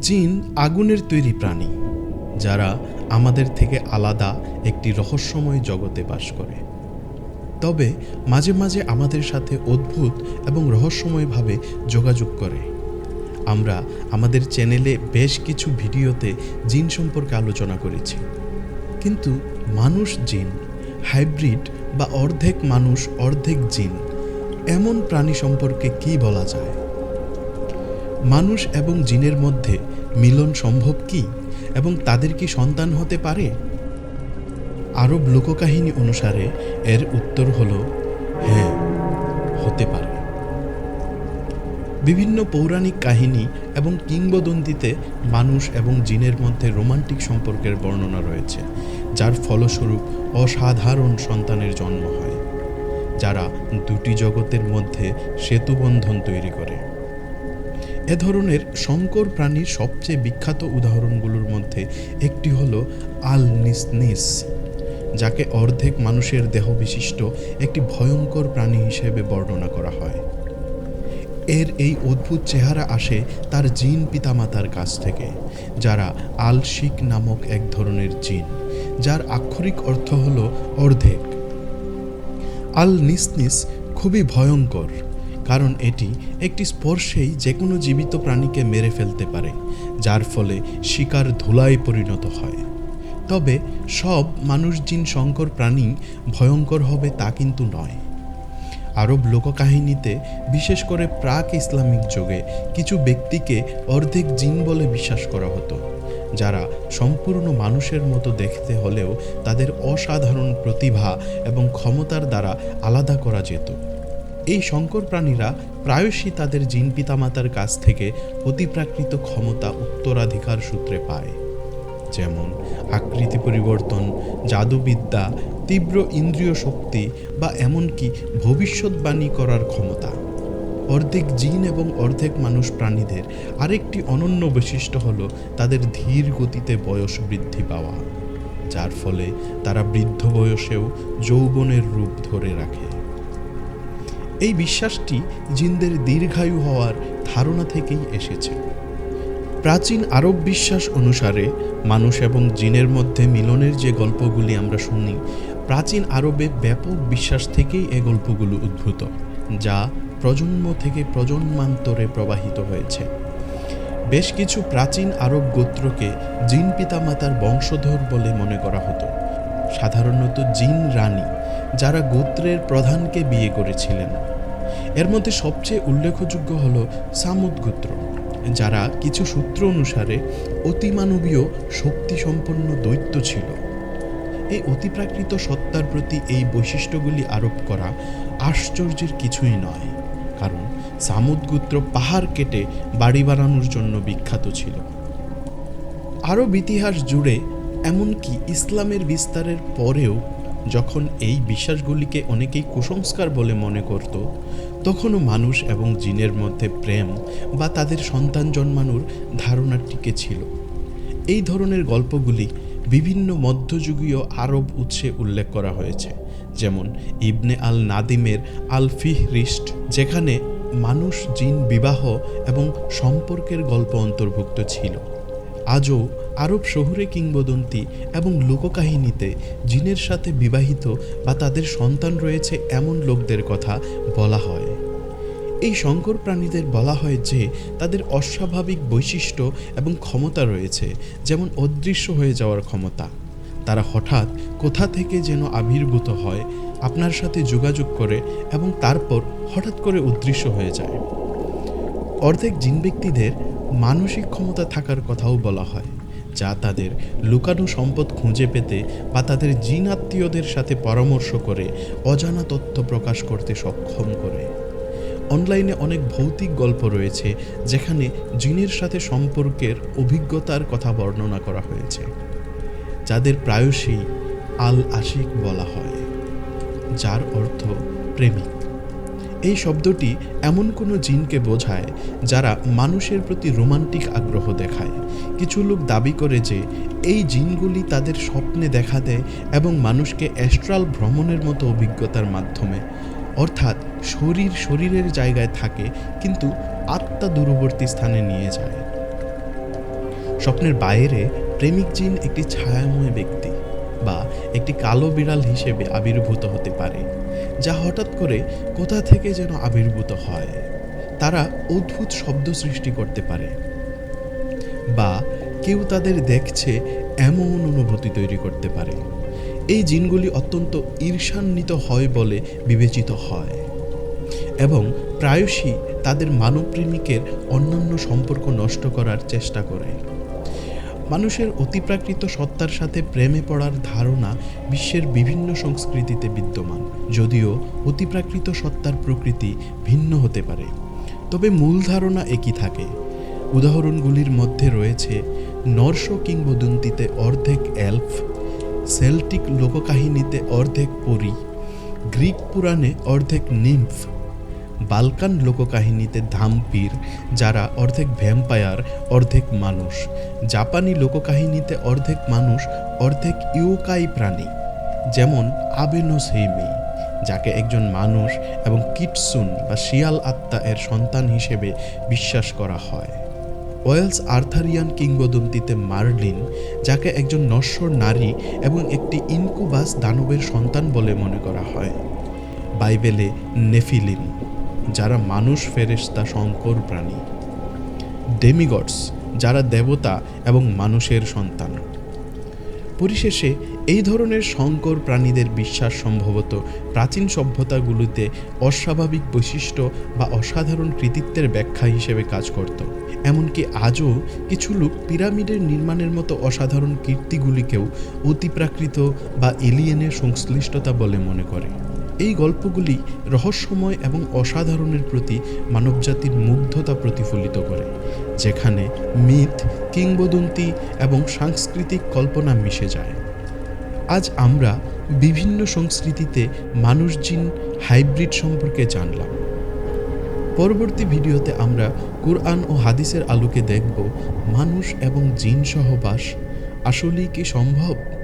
জিন আগুনের তৈরি প্রাণী, যারা আমাদের থেকে আলাদা একটি রহস্যময় জগতে বাস করে। তবে মাঝে মাঝে আমাদের সাথে অদ্ভুত এবং রহস্যময়ভাবে যোগাযোগ করে। আমরা আমাদের চ্যানেলে বেশ কিছু ভিডিওতে জিন সম্পর্কে আলোচনা করেছি। কিন্তু মানুষ জিন, হাইব্রিড বা অর্ধেক মানুষ অর্ধেক জিন, এমন প্রাণী সম্পর্কে কি বলা যায়? মানুষ এবং জিনের মধ্যে মিলন সম্ভব কি? এবং তাদের কি সন্তান হতে পারে? আরব লোককাহিনী অনুসারে এর উত্তর হল হ্যাঁ হতে পারে। বিভিন্ন পৌরাণিক কাহিনী এবং কিংবদন্তিতে মানুষ এবং জিনের মধ্যে রোমান্টিক সম্পর্কের বর্ণনা রয়েছে, যার ফলস্বরূপ অসাধারণ সন্তানের জন্ম হয়, যারা দুটি জগতের মধ্যে সেতুবন্ধন তৈরি করে। এ ধরনের সংকর প্রাণীর সবচেয়ে বিখ্যাত উদাহরণগুলোর মধ্যে একটি হল আল নিসনিস যাকে অর্ধেক মানুষের দেহ বিশিষ্ট একটি ভয়ঙ্কর প্রাণী হিসেবে বর্ণনা করা হয়। এর এই অদ্ভুত চেহারা আসে তার জিন পিতামাতার কাছ থেকে, যারা আল শিক নামক এক ধরনের জিন, যার আক্ষরিক অর্থ হল অর্ধেক। আল নিসনিস খুবই ভয়ঙ্কর কারণ এটি একটি স্পর্শেই যে কোনো জীবিত প্রাণীকে মেরে ফেলতে পারে, যার ফলে শিকার ধুলায় পরিণত হয়। তবে সব মানুষ জিন শঙ্কর প্রাণী ভয়ঙ্কর হবে তা কিন্তু নয়। আরব লোককাহিনীতে বিশেষ করে প্রাক ইসলামিক যুগে কিছু ব্যক্তিকে অর্ধেক জিন বলে বিশ্বাস করা হতো, যারা সম্পূর্ণ মানুষের মতো দেখতে হলেও তাদের অসাধারণ প্রতিভা এবং ক্ষমতার দ্বারা আলাদা করা যেত। এই শঙ্কর প্রাণীরা প্রায়শই তাদের জিন পিতামাতার কাছ থেকে অতিপ্রাকৃত ক্ষমতা উত্তরাধিকার সূত্রে পায়। যেমন আকৃতি পরিবর্তন, জাদুবিদ্যা, তীব্র ইন্দ্রিয় শক্তি বা এমনকি ভবিষ্যৎবাণী করার ক্ষমতা। অর্ধেক জিন এবং অর্ধেক মানুষ প্রাণীদের আরেকটি অনন্য বৈশিষ্ট্য হলো তাদের ধীর গতিতে বয়স বৃদ্ধি পাওয়া, যার ফলে তারা বৃদ্ধ বয়সেও যৌবনের রূপ ধরে রাখে। এই বিশ্বাসটি জিনদের দীর্ঘায়ু হওয়ার ধারণা থেকেই এসেছে। প্রাচীন আরব বিশ্বাস অনুসারে মানুষ এবং জিনের মধ্যে মিলনের যে গল্পগুলি আমরা শুনি, প্রাচীন আরবে ব্যাপক বিশ্বাস থেকেই এ গল্পগুলো উদ্ভূত, যা প্রজন্ম থেকে প্রজন্মান্তরে প্রবাহিত হয়েছে। বেশ কিছু প্রাচীন আরব গোত্রকে জিন পিতামাতার বংশধর বলে মনে করা হতো। সাধারণত জিন রানী যারা গোত্রের প্রধানকে বিয়ে করেছিলেন। এর মধ্যে সবচেয়ে উল্লেখযোগ্য হল সামুদ গোত্র, যারা কিছু সূত্র অনুসারে অতিমানবীয় শক্তিসম্পন্ন দৈত্য ছিল। এই অতিপ্রাকৃত সত্তার প্রতি এই বৈশিষ্ট্যগুলি আরোপ করা আশ্চর্যের কিছুই নয়, কারণ সামুদ গোত্র পাহাড় কেটে বাড়ি বানানোর জন্য বিখ্যাত ছিল। আরব ইতিহাস জুড়ে এমনকি ইসলামের বিস্তারের পরেও যখন এই বিশ্বাসগুলিকে অনেকেই কুসংস্কার বলে মনে করত, তখনও মানুষ এবং জিনের মধ্যে প্রেম বা তাদের সন্তান জন্মানোর ধারণা টিকে ছিল। এই ধরনের গল্পগুলি বিভিন্ন মধ্যযুগীয় আরব উৎসে উল্লেখ করা হয়েছে, যেমন ইবনে আল নাদিমের আল ফিহরিস্ট যেখানে মানুষ জিন বিবাহ এবং সম্পর্কের গল্প অন্তর্ভুক্ত ছিল। আজও আরব শহুরে কিংবদন্তি এবং লোককাহিনীতে জিনের সাথে বিবাহিত বা তাদের সন্তান রয়েছে এমন লোকদের কথা বলা হয়। এই শঙ্কর প্রাণীদের বলা হয় যে, তাদের অস্বাভাবিক বৈশিষ্ট্য এবং ক্ষমতা রয়েছে, যেমন অদৃশ্য হয়ে যাওয়ার ক্ষমতা। তারা হঠাৎ কোথা থেকে যেন আবির্ভূত হয়, আপনার সাথে যোগাযোগ করে এবং তারপর হঠাৎ করে অদৃশ্য হয়ে যায়। অর্ধেক জিন ব্যক্তিদের মানসিক ক্ষমতা থাকার কথাও বলা হয়, যা তাদের লুকানো সম্পদ খুঁজে পেতে বা তাদের জিন আত্মীয়দের সাথে পরামর্শ করে অজানা তথ্য প্রকাশ করতে সক্ষম করে। অনলাইনে অনেক ভৌতিক গল্প রয়েছে, যেখানে জিনের সাথে সম্পর্কের অভিজ্ঞতার কথা বর্ণনা করা হয়েছে, যাদের প্রায়শই আল আশিক বলা হয়, যার অর্থ প্রেমিক। এই শব্দটি এমন কোনো জিনকে বোঝায় যারা মানুষের প্রতি রোমান্টিক আগ্রহ দেখায়। কিছু লোক দাবি করে যে এই জিনগুলি তাদের স্বপ্নে দেখা দেয় এবং মানুষকে অ্যাস্ট্রাল ভ্রমণের মতো অভিজ্ঞতার মাধ্যমে। অর্থাৎ শরীর শরীরের জায়গায় থাকে, কিন্তু আত্মা দূরবর্তী স্থানে নিয়ে যায়। স্বপ্নের বাইরে প্রেমিক জিন একটি ছায়াময় ব্যক্তি। বা একটি কালো বিড়াল হিসেবে আবির্ভূত হতে পারে, যা হঠাৎ করে কোথা থেকে যেন আবির্ভূত হয়। তারা অদ্ভুত শব্দ সৃষ্টি করতে পারে বা কেউ তাদের দেখছে এমন অনুভূতি তৈরি করতে পারে। এই জিনগুলি অত্যন্ত ঈর্ষান্বিত হয় বলে বিবেচিত হয় এবং প্রায়শই তাদের মানব প্রেমিকের অন্যান্য সম্পর্ক নষ্ট করার চেষ্টা করে। মানুষের অতিপ্রাকৃত সত্তার সাথে প্রেমে পড়ার ধারণা বিশ্বের বিভিন্ন সংস্কৃতিতে বিদ্যমান। যদিও অতিপ্রাকৃত সত্তার প্রকৃতি ভিন্ন হতে পারে। তবে মূল ধারণা একই থাকে। উদাহরণগুলির মধ্যে রয়েছে নর্স কিংবদন্তিতে অর্ধেক এলফ, সেল্টিক লোককাহিনীতে অর্ধেক পরী, গ্রিক পুরাণে অর্ধেক নিম্ফ বালকান লোককাহিনীতে ধাম্পির, যারা অর্ধেক ভ্যাম্পায়ার, অর্ধেক মানুষ। জাপানি লোককাহিনীতে অর্ধেক মানুষ, অর্ধেক ইউকাই প্রাণী। যেমন আবেনোস হেইমি যাকে একজন মানুষ এবং কিটসুন বা শিয়াল আত্মা এর সন্তান হিসেবে বিশ্বাস করা হয়। ওয়েলস আর্থারিয়ান কিংবদন্তিতে মার্লিন, যাকে একজন নশ্বর নারী এবং একটি ইনকুবাস দানবের সন্তান বলে মনে করা হয়। বাইবেলে নেফিলিম যারা মানুষ, ফেরেশতা, শঙ্কর, প্রাণী। ডেমিগডস যারা দেবতা এবং মানুষের সন্তান। পরিশেষে এই ধরনের সংকর প্রাণীদের বিশ্বাস সম্ভবত প্রাচীন সভ্যতাগুলোতে অস্বাভাবিক বৈশিষ্ট্য বা অসাধারণ কৃতিত্বের ব্যাখ্যা হিসেবে কাজ করত। এমনকি আজও কিছু লোক পিরামিডের নির্মাণের মতো অসাধারণ কীর্তিগুলিকেও অতিপ্রাকৃত বা এলিয়েনের সংশ্লিষ্টতা বলে মনে করে। এই গল্পগুলি রহস্যময় এবং অসাধারণের প্রতি মানবজাতির মুগ্ধতা প্রতিফলিত করে, যেখানে মিথ, কিংবদন্তি এবং সাংস্কৃতিক কল্পনা মিশে যায়। আজ আমরা বিভিন্ন সংস্কৃতিতে মানুষ জিন হাইব্রিড সম্পর্কে জানলাম। পরবর্তী ভিডিওতে আমরা কোরআন ও হাদিসের আলোকে দেখব, মানুষ এবং জিন সহবাস আসলেই কি সম্ভব?